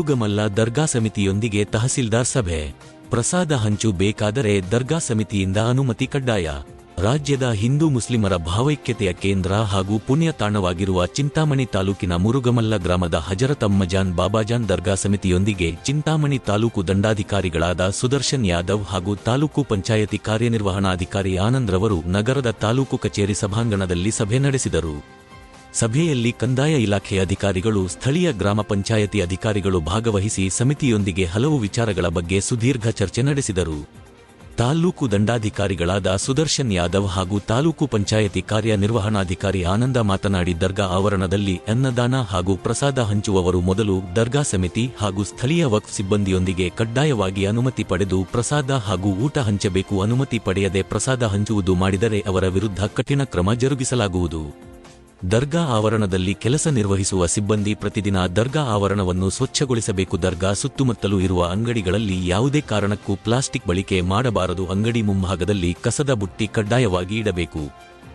ಮುರುಗಮಲ್ಲ ದರ್ಗಾ ಸಮಿತಿಯೊಂದಿಗೆ ತಹಸೀಲ್ದಾರ್ ಸಭೆ. ಪ್ರಸಾದ ಹಂಚು ಬೇಕಾದರೆ ದರ್ಗಾ ಸಮಿತಿಯಿಂದ ಅನುಮತಿ ಕಡ್ಡಾಯ. ರಾಜ್ಯದ ಹಿಂದೂ ಮುಸ್ಲಿಮರ ಭಾವೈಕ್ಯತೆಯ ಕೇಂದ್ರ ಹಾಗೂ ಪುಣ್ಯ ತಾಣವಾಗಿರುವ ಚಿಂತಾಮಣಿ ತಾಲೂಕಿನ ಮುರುಗಮಲ್ಲ ಗ್ರಾಮದ ಹಜರತಮ್ಮಜಾನ್ ಬಾಬಾಜಾನ್ ದರ್ಗಾ ಸಮಿತಿಯೊಂದಿಗೆ ಚಿಂತಾಮಣಿ ತಾಲೂಕು ದಂಡಾಧಿಕಾರಿಗಳಾದ ಸುದರ್ಶನ್ ಯಾದವ್ ಹಾಗೂ ತಾಲೂಕು ಪಂಚಾಯತಿ ಕಾರ್ಯನಿರ್ವಹಣಾಧಿಕಾರಿ ಆನಂದ್ರವರು ನಗರದ ತಾಲೂಕು ಕಚೇರಿ ಸಭಾಂಗಣದಲ್ಲಿ ಸಭೆ ನಡೆಸಿದರು. ಸಭೆಯಲ್ಲಿ ಕಂದಾಯ ಇಲಾಖೆ ಅಧಿಕಾರಿಗಳು, ಸ್ಥಳೀಯ ಗ್ರಾಮ ಪಂಚಾಯತಿ ಅಧಿಕಾರಿಗಳು ಭಾಗವಹಿಸಿ ಸಮಿತಿಯೊಂದಿಗೆ ಹಲವು ವಿಚಾರಗಳ ಬಗ್ಗೆ ಸುದೀರ್ಘ ಚರ್ಚೆ ನಡೆಸಿದರು. ತಾಲ್ಲೂಕು ದಂಡಾಧಿಕಾರಿಗಳಾದ ಸುದರ್ಶನ್ ಯಾದವ್ ಹಾಗೂ ತಾಲೂಕು ಪಂಚಾಯತಿ ಕಾರ್ಯನಿರ್ವಹಣಾಧಿಕಾರಿ ಆನಂದ ಮಾತನಾಡಿ, ದರ್ಗಾ ಆವರಣದಲ್ಲಿ ಅನ್ನದಾನ ಹಾಗೂ ಪ್ರಸಾದ ಹಂಚುವವರು ಮೊದಲು ದರ್ಗಾ ಸಮಿತಿ ಹಾಗೂ ಸ್ಥಳೀಯ ವಕ್ಫ್ ಸಿಬ್ಬಂದಿಯೊಂದಿಗೆ ಕಡ್ಡಾಯವಾಗಿ ಅನುಮತಿ ಪಡೆದು ಪ್ರಸಾದ ಹಾಗೂ ಊಟ ಹಂಚಬೇಕು. ಅನುಮತಿ ಪಡೆಯದೆ ಪ್ರಸಾದ ಹಂಚುವುದು ಮಾಡಿದರೆ ಅವರ ವಿರುದ್ಧ ಕಠಿಣ ಕ್ರಮ ಜರುಗಿಸಲಾಗುವುದು. ದರ್ಗಾ ಆವರಣದಲ್ಲಿ ಕೆಲಸ ನಿರ್ವಹಿಸುವ ಸಿಬ್ಬಂದಿ ಪ್ರತಿದಿನ ದರ್ಗಾ ಆವರಣವನ್ನು ಸ್ವಚ್ಛಗೊಳಿಸಬೇಕು. ದರ್ಗಾ ಸುತ್ತಮುತ್ತಲು ಇರುವ ಅಂಗಡಿಗಳಲ್ಲಿ ಯಾವುದೇ ಕಾರಣಕ್ಕೂ ಪ್ಲಾಸ್ಟಿಕ್ ಬಳಕೆ ಮಾಡಬಾರದು. ಅಂಗಡಿ ಮುಂಭಾಗದಲ್ಲಿ ಕಸದ ಬುಟ್ಟಿ ಕಡ್ಡಾಯವಾಗಿ ಇಡಬೇಕು.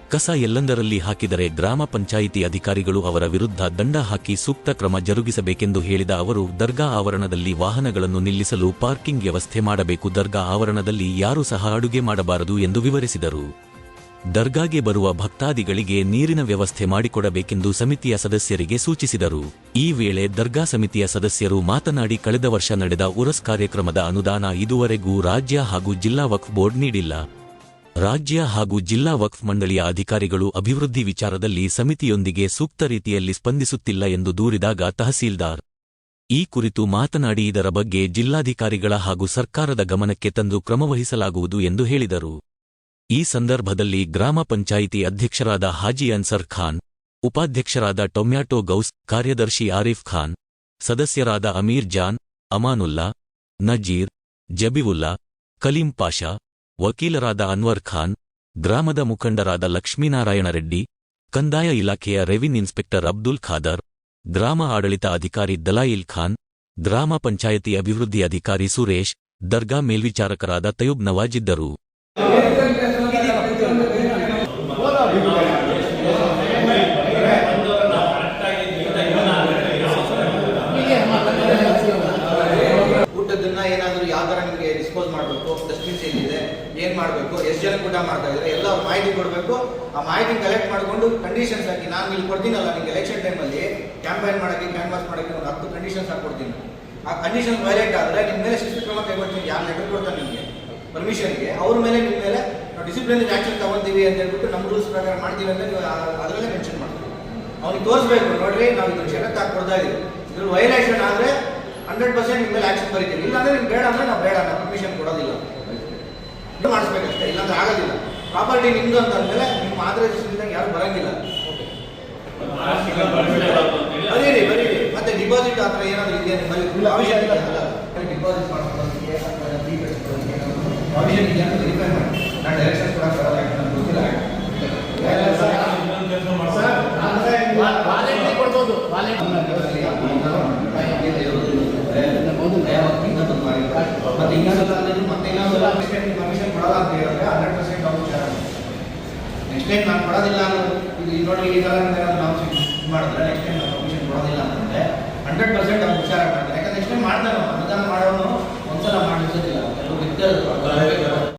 ಕಸ ಎಲ್ಲಂದರಲ್ಲಿ ಹಾಕಿದರೆ ಗ್ರಾಮ ಪಂಚಾಯಿತಿ ಅಧಿಕಾರಿಗಳು ಅವರ ವಿರುದ್ಧ ದಂಡ ಹಾಕಿ ಸೂಕ್ತ ಕ್ರಮ ಜರುಗಿಸಬೇಕೆಂದು ಹೇಳಿದ ಅವರು, ದರ್ಗಾ ಆವರಣದಲ್ಲಿ ವಾಹನಗಳನ್ನು ನಿಲ್ಲಿಸಲು ಪಾರ್ಕಿಂಗ್ ವ್ಯವಸ್ಥೆ ಮಾಡಬೇಕು. ದರ್ಗಾ ಆವರಣದಲ್ಲಿ ಯಾರೂ ಸಹ ಅಡುಗೆ ಮಾಡಬಾರದು ಎಂದು ವಿವರಿಸಿದರು. ದರ್ಗಾಗೆ ಬರುವ ಭಕ್ತಾದಿಗಳಿಗೆ ನೀರಿನ ವ್ಯವಸ್ಥೆ ಮಾಡಿಕೊಡಬೇಕೆಂದು ಸಮಿತಿಯ ಸದಸ್ಯರಿಗೆ ಸೂಚಿಸಿದರು. ಈ ವೇಳೆ ದರ್ಗಾ ಸಮಿತಿಯ ಸದಸ್ಯರು ಮಾತನಾಡಿ ಕಳೆದ ವರ್ಷ ನಡೆದ ಉರಸ್ ಕಾರ್ಯಕ್ರಮದ ಅನುದಾನ ಇದುವರೆಗೂ ರಾಜ್ಯ ಹಾಗೂ ಜಿಲ್ಲಾ ವಕ್ಫ್ ಬೋರ್ಡ್ ನೀಡಿಲ್ಲ. ರಾಜ್ಯ ಹಾಗೂ ಜಿಲ್ಲಾ ವಕ್ಫ್ ಮಂಡಳಿಯ ಅಧಿಕಾರಿಗಳು ಅಭಿವೃದ್ಧಿ ವಿಚಾರದಲ್ಲಿ ಸಮಿತಿಯೊಂದಿಗೆ ಸೂಕ್ತ ರೀತಿಯಲ್ಲಿ ಸ್ಪಂದಿಸುತ್ತಿಲ್ಲ ಎಂದು ದೂರಿದಾಗ ತಹಸೀಲ್ದಾರ್. ಈ ಕುರಿತು ಮಾತನಾಡಿ ಇದರ ಬಗ್ಗೆ ಜಿಲ್ಲಾಧಿಕಾರಿಗಳ ಹಾಗೂ ಸರ್ಕಾರದ ಗಮನಕ್ಕೆ ತಂದು ಕ್ರಮವಹಿಸಲಾಗುವುದು ಎಂದು ಹೇಳಿದರು. ಈ ಸಂದರ್ಭದಲ್ಲಿ ಗ್ರಾಮ ಪಂಚಾಯಿತಿ ಅಧ್ಯಕ್ಷರಾದ ಹಾಜಿ ಅನ್ಸರ್ ಖಾನ್, ಉಪಾಧ್ಯಕ್ಷರಾದ ಟೊಮ್ಯಾಟೊ ಗೌಸ್, ಕಾರ್ಯದರ್ಶಿ ಆರಿಫ್ ಖಾನ್, ಸದಸ್ಯರಾದ ಅಮೀರ್ ಜಾನ್, ಅಮಾನುಲ್ಲಾ, ನಜೀರ್, ಜಬಿವುಲ್ಲಾ, ಕಲೀಂ ಪಾಷಾ, ವಕೀಲರಾದ ಅನ್ವರ್ ಖಾನ್, ಗ್ರಾಮದ ಮುಖಂಡರಾದ ಲಕ್ಷ್ಮೀನಾರಾಯಣ ರೆಡ್ಡಿ, ಕಂದಾಯ ಇಲಾಖೆಯ ರೆವಿನ್ ಇನ್ಸ್ಪೆಕ್ಟರ್ ಅಬ್ದುಲ್ ಖಾದರ್, ಗ್ರಾಮ ಆಡಳಿತ ಅಧಿಕಾರಿ ದಲಾಯಿಲ್ ಖಾನ್, ಗ್ರಾಮ ಪಂಚಾಯಿತಿ ಅಭಿವೃದ್ಧಿ ಅಧಿಕಾರಿ ಸುರೇಶ್, ದರ್ಗಾ ಮೇಲ್ವಿಚಾರಕರಾದ ತಯೂಬ್ ನವಾಜ್ ಇದ್ದರು ಊಟದನ್ನ ಏನಾದರೂ ಯಾವ ಥರ ನಿಮಗೆ ಡಿಸ್ಪೋಸ್ ಮಾಡಬೇಕು? ಡಸ್ಟ್ಬಿನ್ಸ್ ಏನಿದೆ ಏನು ಮಾಡಬೇಕು? ಎಷ್ಟು ಜನಕ್ಕೆ ಊಟ ಮಾಡ್ತಾ ಇದ್ದಾರೆ? ಎಲ್ಲ ಮಾಹಿತಿ ಕೊಡಬೇಕು. ಆ ಮಾಹಿತಿ ಕಲೆಕ್ಟ್ ಮಾಡಿಕೊಂಡು ಕಂಡೀಷನ್ಸ್ ಹಾಕಿ, ನಾನು ಇಲ್ಲಿ ಕೊಡ್ತೀನಲ್ಲ ನಿಮಗೆ ಎಲೆಕ್ಷನ್ ಟೈಮಲ್ಲಿ ಕ್ಯಾಂಪೇನ್ ಮಾಡೋಕ್ಕೆ ಕ್ಯಾನ್ವಾಸ್ ಮಾಡೋಕ್ಕೆ ಒಂದು ಹತ್ತು ಕಂಡೀಷನ್ಸ್ ಹಾಕ್ಕೊಡ್ತೀನಿ ಆ ಕಂಡೀಷನ್ ವೈಲೇಟ್ ಆದ್ರೆ ನಿಮ್ಮ ಮೇಲೆ ಶಿಸ್ತು ಕ್ರಮ ಕೈಗೊಳ್ತೀನಿ. ಯಾರು ಲೆಟರ್ ಕೊಡ್ತಾರೆ ನಿಮಗೆ? ಪರ್ಮಿಷನ್ಗೆ ಅವ್ರ ಮೇಲೆ ನಿಮ್ಮ ಮೇಲೆ ಡಿಸಿಪ್ಲಿನ್ ಆ್ಯಕ್ಷನ್ ತಗೊಳ್ತೀವಿ ಅಂತ ಹೇಳ್ಬಿಟ್ಟು ನಮ್ಮ ರೂಲ್ಸ್ ಪ್ರಕಾರ ಮಾಡ್ತೀವಿ ಅಂತ ನೀವು ಅದರಲ್ಲೇ ಮೆನ್ಷನ್ ಮಾಡ್ತೀವಿ. ಅವ್ನಿಗೆ ತೋರಿಸ್ಬೇಕು ನೋಡ್ರಿ ನಾವು ಇದನ್ನು ಷರತ್ತು ಹಾಕಿ ಕೊಡ್ತಾ ಇದೀವಿ. ಇದ್ರ ವೈಲೇಷನ್ ಆದರೆ ಹಂಡ್ರೆಡ್ ಪರ್ಸೆಂಟ್ ನಿಮ್ಮ ಮೇಲೆ ಆ್ಯಕ್ಷನ್ ಬರೀತೀವಿ. ಇಲ್ಲಾಂದ್ರೆ ನಿಮ್ಗೆ ಬೇಡ ಅಂದರೆ ನಾವು ಬೇಡ ನಾವು ಪರ್ಮಿಷನ್ ಕೊಡೋದಿಲ್ಲ. ಇದು ಮಾಡಿಸ್ಬೇಕಷ್ಟೇ ಇಲ್ಲಾಂದ್ರೆ ಆಗೋದಿಲ್ಲ. ಪ್ರಾಪರ್ಟಿ ನಿಮ್ದು ಅಂತ ಅಂದಮೇಲೆ ನಿಮ್ಮ ಆದ್ರೆ ಯಾರು ಬರಂಗಿಲ್ಲ. ಬರೀರಿ ಬರೀರಿ. ಮತ್ತೆ ಡಿಪಾಸಿಟ್ ಆ ಥರ ಏನಾದರೂ ಇದೆಯಾ ನಿಮ್ಮಲ್ಲಿ? ಅವಶ್ಯ ಇಲ್ಲ. ಡಿಪಾಸಿಟ್ ಮಾಡ್ಕೊಳ್ಳೋದಕ್ಕೆ ಪ್ರಾವಿಷನ್ ಇದೆಯಾ ನಾನು ಡೈರೆಕ್ಷನ್ ಕೊಡಕ್ಕೆ ಬರಲ್ಲ ಯಾಕಂದ್ರೆ ನಂಗೆ ಗೊತ್ತಿಲ್ಲ. ಮತ್ತೆ ಇನ್ನೊಂದು ಮತ್ತೆ ಇನ್ನೊಂದು ಪರ್ಮಿಷನ್ ಕೊಡಲ್ಲ ಅಂತ ಹೇಳಿದ್ರೆ ಹಂಡ್ರೆಡ್ ಪರ್ಸೆಂಟ್ ಅವ್ರು ನೆಕ್ಸ್ಟ್ ಟೈಮ್ ನಾನು ಕೊಡೋದಿಲ್ಲ ಅನ್ನೋದು ಇದು ನೋಡಿ ಈ ಥರ ನಾವು ಇದು ಮಾಡಿದ್ರೆ ನೆಕ್ಸ್ಟ್ ಟೈಮ್ ನಾನು ಪರ್ಮಿಷನ್ ಕೊಡೋದಿಲ್ಲ ಅಂತಂದ್ರೆ ಹಂಡ್ರೆಡ್ ಪರ್ಸೆಂಟ್ ಅವ್ರು ವಿಚಾರ ಮಾಡ್ತಾರೆ ಯಾಕಂದ್ರೆ ನೆಕ್ಸ್ಟ್ ಟೈಮ್ ಮಾಡ್ತಾರೆ. ಅನುದಾನ ಮಾಡೋನು ಒಂದ್ಸಲ ಮಾಡಿಸೋದಿಲ್ಲ ಕೆಲವು ಇದ್ದರು